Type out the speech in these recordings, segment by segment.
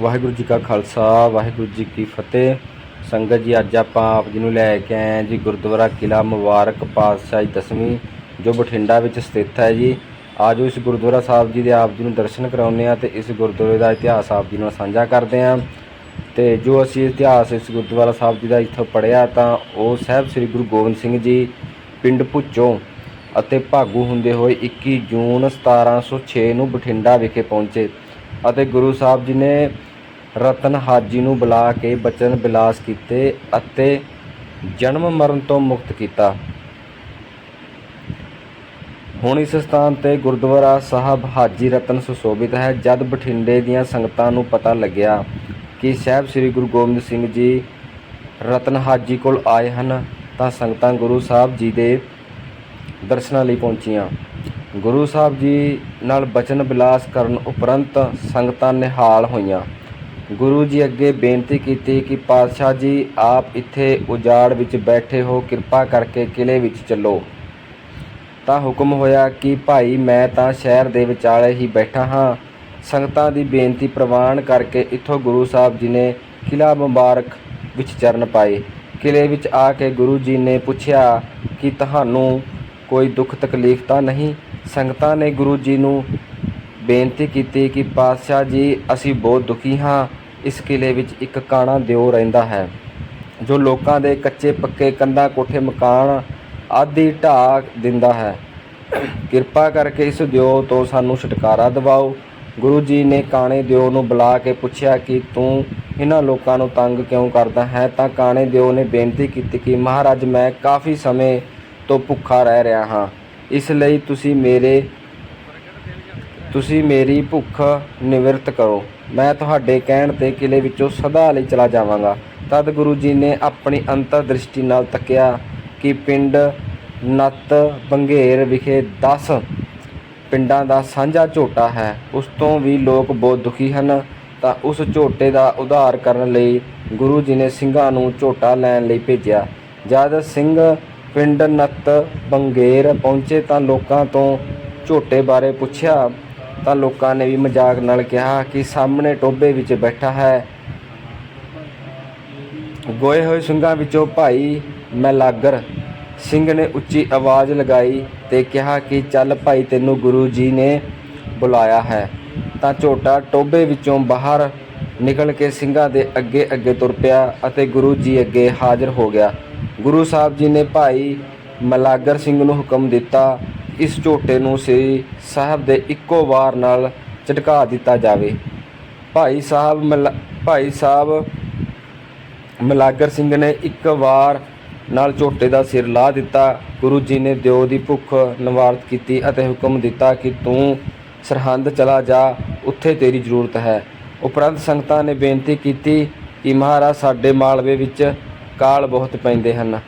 ਵਾਹਿਗੁਰੂ ਜੀ ਕਾ ਖਾਲਸਾ, ਵਾਹਿਗੁਰੂ ਜੀ ਕੀ ਫਤਿਹ। ਸੰਗਤ ਜੀ, ਅੱਜ ਆਪਾਂ ਆਪ ਜੀ ਨੂੰ ਲੈ ਕੇ ਆਏ ਹਾਂ ਜੀ, ਗੁਰਦੁਆਰਾ ਕਿਲਾ ਮੁਬਾਰਕ ਪਾਤਸ਼ਾਹੀ ਦਸਵੀਂ, ਜੋ ਬਠਿੰਡਾ ਵਿੱਚ ਸਥਿਤ ਹੈ ਜੀ। ਆਜੋ ਇਸ ਗੁਰਦੁਆਰਾ ਸਾਹਿਬ ਜੀ ਦੇ ਆਪ ਜੀ ਨੂੰ ਦਰਸ਼ਨ ਕਰਾਉਂਦੇ ਆ ਤੇ ਇਸ ਗੁਰਦੁਆਰੇ ਦਾ ਇਤਿਹਾਸ ਆਪ ਜੀ ਨਾਲ ਸਾਂਝਾ ਕਰਦੇ ਹਾਂ। ਤੇ ਜੋ ਅਸੀਂ ਇਤਿਹਾਸ ਇਸ ਗੁਰਦੁਆਰਾ ਸਾਹਿਬ ਜੀ ਦਾ ਇੱਥੋਂ ਪੜ੍ਹਿਆ ਤਾਂ ਉਹ ਸਾਹਿਬ ਸ੍ਰੀ ਗੁਰੂ ਗੋਬਿੰਦ ਸਿੰਘ ਜੀ ਪਿੰਡ ਭੁੱਚੋਂ ਅਤੇ ਭਾਗੂ ਹੁੰਦੇ ਹੋਏ 21 ਜੂਨ 1706 ਨੂੰ ਬਠਿੰਡਾ ਵਿਖੇ ਪਹੁੰਚੇ ਅਤੇ ਗੁਰੂ ਸਾਹਿਬ ਜੀ ਨੇ ਰਤਨ ਹਾਜੀ ਨੂੰ ਬੁਲਾ ਕੇ ਬਚਨ ਬਿਲਾਸ ਕੀਤੇ ਅਤੇ ਜਨਮ ਮਰਨ ਤੋਂ ਮੁਕਤ ਕੀਤਾ। ਹੁਣ ਇਸ ਸਥਾਨ ਤੇ ਗੁਰਦੁਆਰਾ ਸਾਹਿਬ ਹਾਜੀ ਰਤਨ ਸੁਸ਼ੋਭਿਤ ਹੈ। ਜਦ ਬਠਿੰਡੇ ਦੀਆਂ ਸੰਗਤਾਂ ਨੂੰ ਪਤਾ ਲੱਗਿਆ ਕਿ ਸਾਹਿਬ ਸ੍ਰੀ ਗੁਰੂ ਗੋਬਿੰਦ ਸਿੰਘ ਜੀ ਰਤਨ ਹਾਜੀ ਕੋਲ ਆਏ ਹਨ, ਤਾਂ ਸੰਗਤਾਂ ਗੁਰੂ ਸਾਹਿਬ ਜੀ ਦੇ ਦਰਸ਼ਨਾਂ ਲਈ ਪਹੁੰਚੀਆਂ। ਗੁਰੂ ਸਾਹਿਬ ਜੀ ਨਾਲ ਬਚਨ ਬਿਲਾਸ ਕਰਨ ਉਪਰੰਤ ਸੰਗਤਾਂ ਨਿਹਾਲ ਹੋਈਆਂ। ਗੁਰੂ ਜੀ ਅੱਗੇ ਬੇਨਤੀ ਕੀਤੀ ਕਿ ਪਾਤਸ਼ਾਹ ਜੀ, ਆਪ ਇੱਥੇ ਉਜਾੜ ਵਿੱਚ ਬੈਠੇ ਹੋ, ਕਿਰਪਾ ਕਰਕੇ ਕਿਲੇ ਵਿੱਚ ਚੱਲੋ। ਤਾਂ ਹੁਕਮ ਹੋਇਆ ਕਿ ਭਾਈ, ਮੈਂ ਤਾਂ ਸ਼ਹਿਰ ਦੇ ਵਿਚਾਲੇ ਹੀ ਬੈਠਾ ਹਾਂ। ਸੰਗਤਾਂ ਦੀ ਬੇਨਤੀ ਪ੍ਰਵਾਨ ਕਰਕੇ ਇੱਥੋਂ ਗੁਰੂ ਸਾਹਿਬ ਜੀ ਨੇ ਕਿਲਾ ਮੁਬਾਰਕ ਵਿੱਚ ਚਰਨ ਪਾਏ। ਕਿਲੇ ਵਿੱਚ ਆ ਕੇ ਗੁਰੂ ਜੀ ਨੇ ਪੁੱਛਿਆ ਕਿ ਤੁਹਾਨੂੰ ਕੋਈ ਦੁੱਖ ਤਕਲੀਫ ਤਾਂ ਨਹੀਂ? ਸੰਗਤਾਂ ਨੇ ਗੁਰੂ ਜੀ ਨੂੰ ਬੇਨਤੀ ਕੀਤੀ ਕਿ ਪਾਤਸ਼ਾਹ ਜੀ, ਅਸੀਂ ਬਹੁਤ ਦੁਖੀ ਹਾਂ। ਇਸ ਕਿਲੇ ਵਿੱਚ ਇੱਕ ਕਾਣਾ ਦਿਓ ਰਹਿੰਦਾ ਹੈ, ਜੋ ਲੋਕਾਂ ਦੇ ਕੱਚੇ ਪੱਕੇ ਕੰਧਾਂ, ਕੋਠੇ, ਮਕਾਨ ਆਦਿ ਢਾਹ ਦਿੰਦਾ ਹੈ। ਕਿਰਪਾ ਕਰਕੇ ਇਸ ਦਿਓ ਤੋਂ ਸਾਨੂੰ ਛੁਟਕਾਰਾ ਦਿਵਾਓ। ਗੁਰੂ ਜੀ ਨੇ ਕਾਣੇ ਦਿਓ ਨੂੰ ਬੁਲਾ ਕੇ ਪੁੱਛਿਆ ਕਿ ਤੂੰ ਇਹਨਾਂ ਲੋਕਾਂ ਨੂੰ ਤੰਗ ਕਿਉਂ ਕਰਦਾ ਹੈ? ਤਾਂ ਕਾਣੇ ਦਿਓ ਨੇ ਬੇਨਤੀ ਕੀਤੀ ਕਿ ਮਹਾਰਾਜ, ਮੈਂ ਕਾਫੀ ਸਮੇਂ ਤੋਂ ਭੁੱਖਾ ਰਹਿ ਰਿਹਾ ਹਾਂ। ਇਸ ਲਈ ਤੁਸੀਂ ਮੇਰੇ ਤੁਸੀਂ ਮੇਰੀ ਭੁੱਖ ਨਿਵਰਤ ਕਰੋ। ਮੈਂ ਤੁਹਾਡੇ ਕਹਿਣ ਤੇ ਕਿਲੇ ਵਿੱਚੋਂ ਸਦਾ ਲਈ ਚਲਾ ਜਾਵਾਂਗਾ। ਤਦ ਗੁਰੂ ਜੀ ਨੇ ਆਪਣੀ ਅੰਤਰ ਦ੍ਰਿਸ਼ਟੀ ਨਾਲ ਤੱਕਿਆ ਕਿ ਪਿੰਡ ਨੱਤ ਬੰਗੇਰ ਵਿਖੇ 10 ਪਿੰਡਾਂ ਦਾ ਸਾਂਝਾ ਝੋਟਾ ਹੈ। ਉਸ ਤੋਂ ਵੀ ਲੋਕ ਬਹੁਤ ਦੁਖੀ ਹਨ। ਤਾਂ ਉਸ ਝੋਟੇ ਦਾ ਉਧਾਰ ਕਰਨ ਲਈ ਗੁਰੂ ਜੀ ਨੇ ਸਿੰਘਾਂ ਨੂੰ ਝੋਟਾ ਲੈਣ ਲਈ ਭੇਜਿਆ। ਜਦ ਸਿੰਘ ਪਿੰਡ ਨੱਤ ਬੰਗੇਰ ਪਹੁੰਚੇ ਤਾਂ ਲੋਕਾਂ ਤੋਂ ਝੋਟੇ ਬਾਰੇ ਪੁੱਛਿਆ। ਤਾਂ ਲੋਕਾਂ ਨੇ ਵੀ ਮਜ਼ਾਕ ਨਾਲ ਕਿਹਾ ਕਿ ਸਾਹਮਣੇ ਟੋਬੇ ਵਿੱਚ ਬੈਠਾ ਹੈ। ਗੋਏ ਹੋਏ ਸਿੰਘਾਂ ਵਿੱਚੋਂ ਭਾਈ ਮੈਲਾਗਰ ਸਿੰਘ ਨੇ ਉੱਚੀ ਆਵਾਜ਼ ਲਗਾਈ ਤੇ ਕਿਹਾ ਕਿ ਚੱਲ ਭਾਈ ਤੈਨੂੰ ਗੁਰੂ ਜੀ ਨੇ ਬੁਲਾਇਆ ਹੈ। ਤਾਂ ਝੋਟਾ ਟੋਬੇ ਵਿੱਚੋਂ ਬਾਹਰ ਨਿਕਲ ਕੇ ਸਿੰਘਾਂ ਦੇ ਅੱਗੇ ਅੱਗੇ ਤੁਰ ਪਿਆ ਅਤੇ ਗੁਰੂ ਜੀ ਅੱਗੇ ਹਾਜ਼ਰ ਹੋ ਗਿਆ। ਗੁਰੂ ਸਾਹਿਬ ਜੀ ਨੇ ਭਾਈ ਮਲਾਗਰ ਸਿੰਘ ਨੂੰ ਹੁਕਮ ਦਿੱਤਾ ਇਸ ਝੋਟੇ ਨੂੰ ਸ੍ਰੀ ਸਾਹਿਬ ਦੇ ਇੱਕੋ ਵਾਰ ਨਾਲ ਝਟਕਾ ਦਿੱਤਾ ਜਾਵੇ। ਭਾਈ ਸਾਹਿਬ ਮਲਾ- ਭਾਈ ਸਾਹਿਬ ਮਲਾਗਰ ਸਿੰਘ ਨੇ ਇੱਕ ਵਾਰ ਨਾਲ ਝੋਟੇ ਦਾ ਸਿਰ ਲਾ ਦਿੱਤਾ। ਗੁਰੂ ਜੀ ਨੇ ਦਿਓ ਦੀ ਭੁੱਖ ਨਿਵਾਰਤ ਕੀਤੀ ਅਤੇ ਹੁਕਮ ਦਿੱਤਾ ਕਿ ਤੂੰ ਸਰਹੰਦ ਚਲਾ ਜਾ, ਉੱਥੇ ਤੇਰੀ ਜ਼ਰੂਰਤ ਹੈ। ਉਪਰੰਤ ਸੰਗਤਾਂ ਨੇ ਬੇਨਤੀ ਕੀਤੀ ਕਿ ਮਹਾਰਾਜ ਸਾਡੇ ਮਾਲਵੇ ਵਿੱਚ ਕਾਲ ਬਹੁਤ ਪੈਂਦੇ ਹਨ।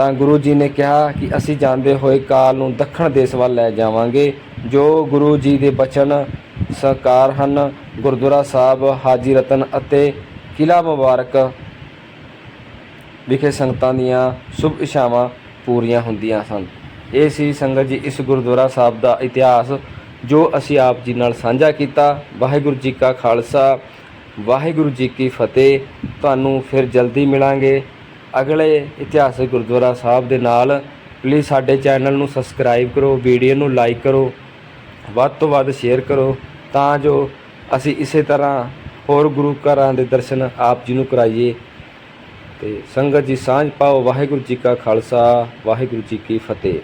ਤਾਂ ਗੁਰੂ ਜੀ ਨੇ ਕਿਹਾ ਕਿ ਅਸੀਂ ਜਾਂਦੇ ਹੋਏ ਕਾਲ ਨੂੰ ਦੱਖਣ ਦੇਸ਼ ਵੱਲ ਲੈ ਜਾਵਾਂਗੇ, ਜੋ ਗੁਰੂ ਜੀ ਦੇ ਬਚਨ ਸਾਕਾਰ ਹਨ। ਗੁਰਦੁਆਰਾ ਸਾਹਿਬ, ਹਾਜੀ ਰਤਨ ਅਤੇ ਕਿਲਾ ਮੁਬਾਰਕ ਵਿਖੇ ਸੰਗਤਾਂ ਦੀਆਂ ਸ਼ੁਭ ਇਛਾਵਾਂ ਪੂਰੀਆਂ ਹੁੰਦੀਆਂ ਸਨ। ਇਹ ਸੀ ਸੰਗਤ ਜੀ ਇਸ ਗੁਰਦੁਆਰਾ ਸਾਹਿਬ ਦਾ ਇਤਿਹਾਸ, ਜੋ ਅਸੀਂ ਆਪ ਜੀ ਨਾਲ ਸਾਂਝਾ ਕੀਤਾ। ਵਾਹਿਗੁਰੂ ਜੀ ਕਾ ਖਾਲਸਾ, ਵਾਹਿਗੁਰੂ ਜੀ ਕੀ ਫਤਿਹ। ਤੁਹਾਨੂੰ ਫਿਰ ਜਲਦੀ ਮਿਲਾਂਗੇ। ਅਗਲੇ ਇਤਿਹਾਸਕ ਗੁਰਦੁਆਰਾ ਸਾਹਿਬ ਦੇ ਨਾਲ ਪਲੀਜ਼ ਸਾਡੇ ਚੈਨਲ ਨੂੰ ਸਬਸਕ੍ਰਾਈਬ ਕਰੋ ਵੀਡੀਓ ਨੂੰ ਲਾਈਕ ਕਰੋ, ਵੱਧ ਤੋਂ ਵੱਧ ਸ਼ੇਅਰ ਕਰੋ, ਤਾਂ ਜੋ ਅਸੀਂ ਇਸੇ ਤਰ੍ਹਾਂ ਹੋਰ ਗੁਰੂ ਘਰਾਂ ਦੇ ਦਰਸ਼ਨ ਆਪ ਜੀ ਨੂੰ ਕਰਾਈਏ। ਤੇ ਸੰਗਤ ਜੀ, ਸਾਂਝ ਪਾਓ ਵਾਹਿਗੁਰੂ ਜੀ ਕਾ ਖਾਲਸਾ, ਵਾਹਿਗੁਰੂ ਜੀ ਕੀ ਫਤਿਹ।